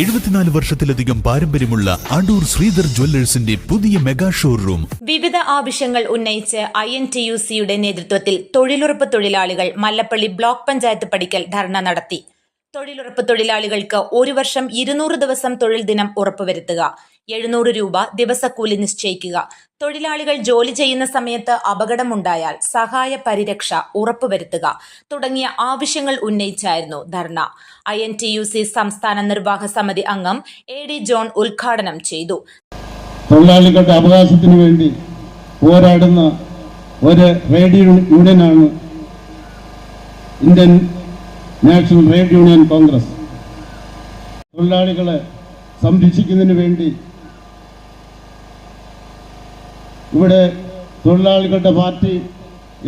എഴുപത്തിനാല് വർഷത്തിലധികം പാരമ്പര്യമുള്ള അടൂർ ശ്രീധർ ജ്വല്ലേഴ്സിന്റെ പുതിയ മെഗാ ഷോറൂം. വിവിധ ആവശ്യങ്ങൾ ഉന്നയിച്ച് ഐ എൻ ടി യു സിയുടെ നേതൃത്വത്തിൽ തൊഴിലുറപ്പ് തൊഴിലാളികൾ മല്ലപ്പള്ളി ബ്ലോക്ക് പഞ്ചായത്ത് പടിക്കൽ ധർണ നടത്തി. തൊഴിലുറപ്പ് തൊഴിലാളികൾക്ക് ഒരു വർഷം ഇരുന്നൂറ് ദിവസം തൊഴിൽ ദിനം ഉറപ്പുവരുത്തുക. എഴുന്നൂറ് രൂപ ദിവസക്കൂലി നിശ്ചയിക്കുക. തൊഴിലാളികൾ ജോലി ചെയ്യുന്ന സമയത്ത് അപകടമുണ്ടായാൽ സഹായ പരിരക്ഷ ഉറപ്പുവരുത്തുക തുടങ്ങിയ ആവശ്യങ്ങൾ ഉന്നയിച്ചായിരുന്നു dharna. I N T U C സംസ്ഥാന നിർവാഹക സമിതി അംഗം എ ഡി ജോൺ ഉദ്ഘാടനം ചെയ്തു. തൊഴിലാളികളുടെ അവകാശത്തിന് വേണ്ടി പോരാടുന്ന ഒരു trade യൂണിയനാണ് Indian National Trade Union Congress തൊഴിലാളികളെ സംരക്ഷിക്കുന്നതിന് വേണ്ടി ഇവിടെ തൊഴിലാളികളുടെ പാർട്ടി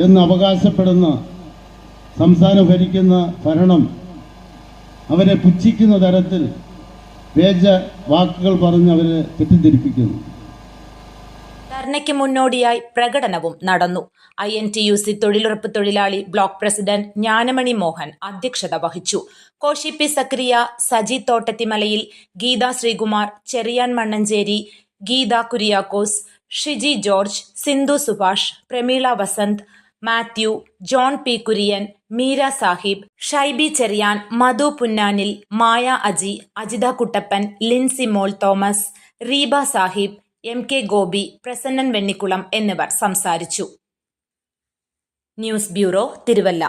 എന്ന് അവകാശപ്പെടുന്ന സംസ്ഥാനം ഭരിക്കുന്ന ഭരണം അവരെ പുച്ഛിക്കുന്ന തരത്തിൽ വേജ വാക്കുകൾ പറഞ്ഞ് അവരെ തെറ്റിദ്ധരിപ്പിക്കുന്നു. ധർണയ്ക്ക് മുന്നോടിയായി പ്രകടനവും നടന്നു. I N T U C തൊഴിലുറപ്പ് തൊഴിലാളി ബ്ലോക്ക് പ്രസിഡന്റ് ജ്ഞാനമണി മോഹൻ അധ്യക്ഷത വഹിച്ചു. Koshy P Zacharia Saji Thottathimalayil Geetha Sreekumar Cherian Mannanchery Geetha Kuriakose Shiji George Sindhu Subhash Prameela Vasanth Mathew John P Kurian Meera Sahib Shaiby Cherian Madhu Punnanil Maya Aji Ajitha Kuttappan Lincy Mol Thomas Reeba Sahib M K Gopi Prasannan Vennikulam എന്നിവർ സംസാരിച്ചു. News bureau Thiruvalla.